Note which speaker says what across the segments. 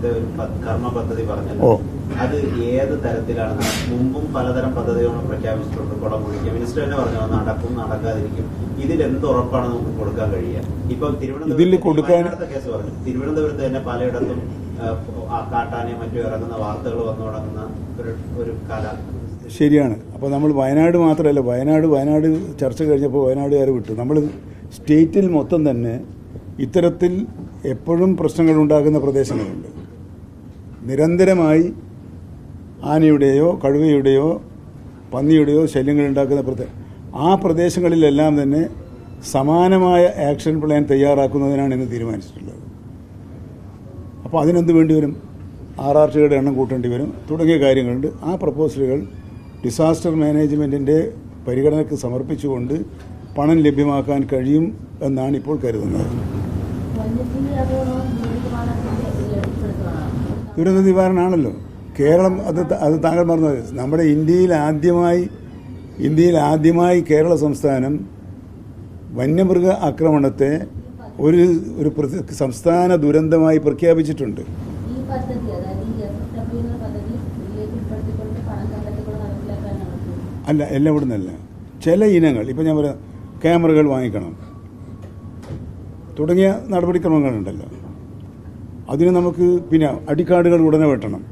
Speaker 1: നേരത്തെ ഒരു പ- കർമ്മ പദ്ധതി
Speaker 2: ഓ.
Speaker 1: പറഞ്ഞല്ലോ അത് ഏത് തരത്തിലാണ്? മുമ്പും പലതരം പദ്ധതികളും പ്രഖ്യാപിച്ചിട്ടുണ്ട്. കുളം കുഴിക്കുക മിനിസ്റ്റർ തന്നെ പറഞ്ഞു നടക്കും നടക്കാതിരിക്കും. ഇതിൽ എന്ത് ഉറപ്പാണ് നമുക്ക് കൊടുക്കാൻ കഴിയുക? ഇപ്പൊ തിരുവനന്തപുരത്ത് കേസ് പറഞ്ഞു തിരുവനന്തപുരത്ത് തന്നെ പലയിടത്തും ആ, കാട്ടാനെ മറ്റും ഇറങ്ങുന്ന വാർത്തകൾ വന്നു തുടങ്ങുന്ന ഒരു ഒരു കാല
Speaker 2: ശരിയാണ്. അപ്പോൾ നമ്മൾ വയനാട് മാത്രമല്ല വയനാട് വയനാട് ചർച്ച കഴിഞ്ഞപ്പോൾ വയനാടുകാർ വിട്ടു. നമ്മൾ സ്റ്റേറ്റിൽ മൊത്തം തന്നെ ഇത്തരത്തിൽ എപ്പോഴും പ്രശ്നങ്ങൾ ഉണ്ടാകുന്ന പ്രദേശങ്ങളുണ്ട്. നിരന്തരമായി ആനയുടെയോ കഴുവയുടെയോ പന്നിയുടെയോ ശല്യങ്ങൾ ഉണ്ടാക്കുന്ന പ്രത്യേക ആ പ്രദേശങ്ങളിലെല്ലാം തന്നെ സമാനമായ ആക്ഷൻ പ്ലാൻ തയ്യാറാക്കുന്നതിനാണ് ഇന്ന് തീരുമാനിച്ചിട്ടുള്ളത്. അപ്പോൾ അതിനെന്ത് വേണ്ടി വരും? ആർ ആർ ടിയുടെ എണ്ണം കൂട്ടേണ്ടി വരും. തുടങ്ങിയ കാര്യങ്ങളുണ്ട്. ആ പ്രപ്പോസലുകൾ ഡിസാസ്റ്റർ മാനേജ്മെന്റിന്റെ പരിഗണനയ്ക്ക് സമർപ്പിച്ചുകൊണ്ട് പണം ലഭ്യമാക്കാൻ കഴിയും എന്നാണ് ഇപ്പോൾ കരുതുന്നത്. ദുരന്ത നിവാരണമാണല്ലോ. കേരളം അത് അത് താങ്കൾ പറഞ്ഞത്. നമ്മുടെ ഇന്ത്യയിൽ ആദ്യമായി ഇന്ത്യയിൽ ആദ്യമായി കേരള സംസ്ഥാനം വന്യമൃഗ ആക്രമണത്തെ ഒരു ഒരു സംസ്ഥാന ദുരന്തമായി പ്രഖ്യാപിച്ചിട്ടുണ്ട്. അല്ല എല്ലാം ഇവിടെ നിന്നല്ല ചില ഇനങ്ങൾ ഇപ്പം ഞാൻ പറയാം ക്യാമറകൾ വാങ്ങിക്കണം. തുടങ്ങിയ നടപടിക്രമങ്ങളുണ്ടല്ലോ. അതിന് നമുക്ക് പിന്നെ അടിക്കാടുകൾ ഉടനെ വെട്ടണം.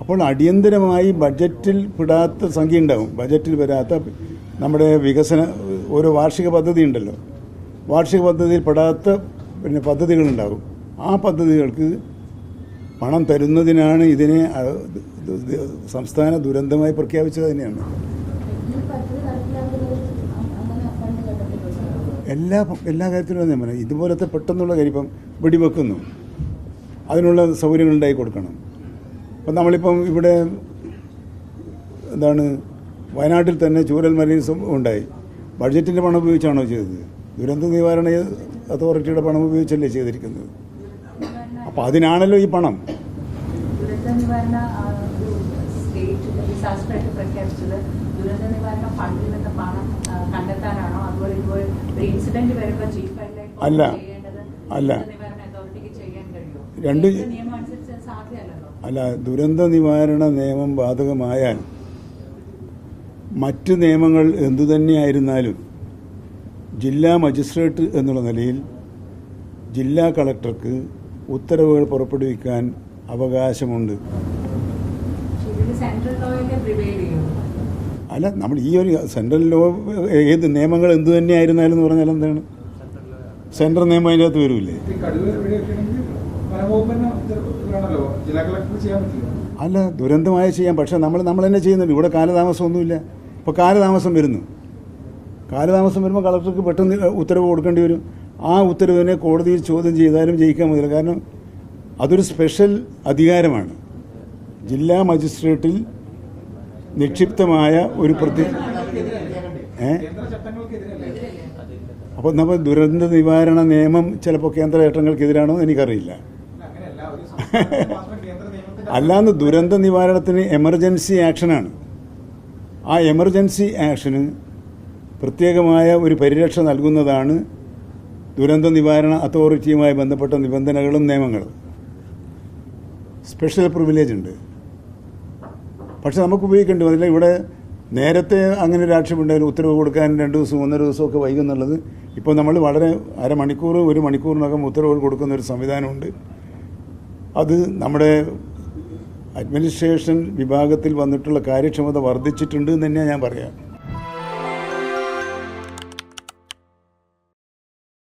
Speaker 2: അപ്പോൾ അടിയന്തരമായി ബഡ്ജറ്റിൽ പെടാത്ത സംഖ്യ ഉണ്ടാവും. ബഡ്ജറ്റിൽ വരാത്ത നമ്മുടെ വികസന ഓരോ വാർഷിക പദ്ധതി ഉണ്ടല്ലോ. വാർഷിക പദ്ധതിയിൽ പെടാത്ത പിന്നെ പദ്ധതികളുണ്ടാകും ആ പദ്ധതികൾക്ക് പണം തരുന്നതിനാണ് ഇതിനെ സംസ്ഥാന ദുരന്തമായി പ്രഖ്യാപിച്ചത് തന്നെയാണ്. എല്ലാ എല്ലാ കാര്യത്തിലും ഞാൻ പറയാം ഇതുപോലത്തെ പെട്ടെന്നുള്ള കാര്യം ഇപ്പം വെടിവെക്കുന്നു. അതിനുള്ള സൗകര്യങ്ങൾ ഉണ്ടായി കൊടുക്കണം. അപ്പം നമ്മളിപ്പം ഇവിടെ എന്താണ് വയനാട്ടിൽ തന്നെ ചൂരൽമലയിൽ സം- ഉണ്ടായി. ബഡ്ജറ്റിന്റെ പണം ഉപയോഗിച്ചാണോ ചെയ്തത്? ദുരന്ത നിവാരണ അതോറിറ്റിയുടെ പണം ഉപയോഗിച്ചല്ലേ ചെയ്തിരിക്കുന്നത്? അപ്പോൾ അതിനാണല്ലോ ഈ പണം. അല്ല. അല്ല.
Speaker 3: ദുരന്ത നിവാരണ അതോറിറ്റിക്ക് ചെയ്യാൻ കഴിയുമോ
Speaker 2: രണ്ട്
Speaker 3: നിയമം അനുസരിച്ച് സാധ്യമല്ലല്ലോ.
Speaker 2: അല്ല ദുരന്ത നിവാരണ നിയമം ബാധകമായാൽ മറ്റ് നിയമങ്ങൾ എന്തുതന്നെയായിരുന്നാലും ജില്ലാ മജിസ്ട്രേറ്റ് എന്നുള്ള നിലയിൽ ജില്ലാ കളക്ടർക്ക് ഉത്തരവുകൾ പുറപ്പെടുവിക്കാൻ അവകാശമുണ്ട്. അല്ല നമ്മൾ ഈ ഒരു സെൻട്രൽ ലോ ഏത് നിയമങ്ങൾ എന്തു തന്നെയായിരുന്നാലും എന്ന് പറഞ്ഞാൽ എന്താണ്? സെൻട്രൽ നിയമം അതിന്റെ അകത്ത് വരില്ലേ അല്ല ദുരന്തമായി ചെയ്യാം. പക്ഷേ നമ്മൾ നമ്മൾ തന്നെ ചെയ്യുന്നുണ്ട്. ഇവിടെ കാലതാമസമൊന്നുമില്ല. ഇപ്പോൾ കാലതാമസം വരുന്നു. കാലതാമസം വരുമ്പോൾ കളക്ടർക്ക് പെട്ടെന്ന് ഉത്തരവ് കൊടുക്കേണ്ടി വരും. ആ ഉത്തരവിനെ കോടതിയിൽ ചോദ്യം ചെയ്താലും ജയിക്കാൻ മുതൽ കാരണം അതൊരു സ്പെഷ്യൽ അധികാരമാണ്. ജില്ലാ മജിസ്ട്രേറ്റിൽ നിക്ഷിപ്തമായ ഒരു പ്രതി ഏ? അപ്പോൾ നമ്മൾ ദുരന്ത നിവാരണ നിയമം ചിലപ്പോൾ കേന്ദ്ര ചട്ടങ്ങൾക്കെതിരാണോ എന്ന് എനിക്കറിയില്ല. അല്ലാന്ന് ദുരന്ത നിവാരണത്തിന് എമർജൻസി ആക്ഷനാണ്. ആ എമർജൻസി ആക്ഷന് പ്രത്യേകമായ ഒരു പരിരക്ഷ നൽകുന്നതാണ് ദുരന്ത നിവാരണ അതോറിറ്റിയുമായി ബന്ധപ്പെട്ട നിബന്ധനകളും നിയമങ്ങളും. സ്പെഷ്യൽ പ്രിവിലേജ് ഉണ്ട്. പക്ഷെ നമുക്ക് ഉപയോഗിക്കേണ്ടി വന്നില്ല. ഇവിടെ നേരത്തെ അങ്ങനെ ഒരു ആക്ഷേപമുണ്ടായാലും ഉത്തരവ് കൊടുക്കാൻ രണ്ട് ദിവസം ഒന്നര ദിവസമൊക്കെ വൈകുന്നുള്ളത് ഇപ്പോൾ നമ്മൾ വളരെ അരമണിക്കൂർ ഒരു മണിക്കൂറിനകം ഉത്തരവ് കൊടുക്കുന്ന ഒരു സംവിധാനമുണ്ട്. അത് നമ്മുടെ അഡ്മിനിസ്ട്രേഷൻ വിഭാഗത്തിൽ വന്നിട്ടുള്ള കാര്യക്ഷമത വർദ്ധിച്ചിട്ടുണ്ട് എന്ന് തന്നെയാണ് ഞാൻ പറയാം.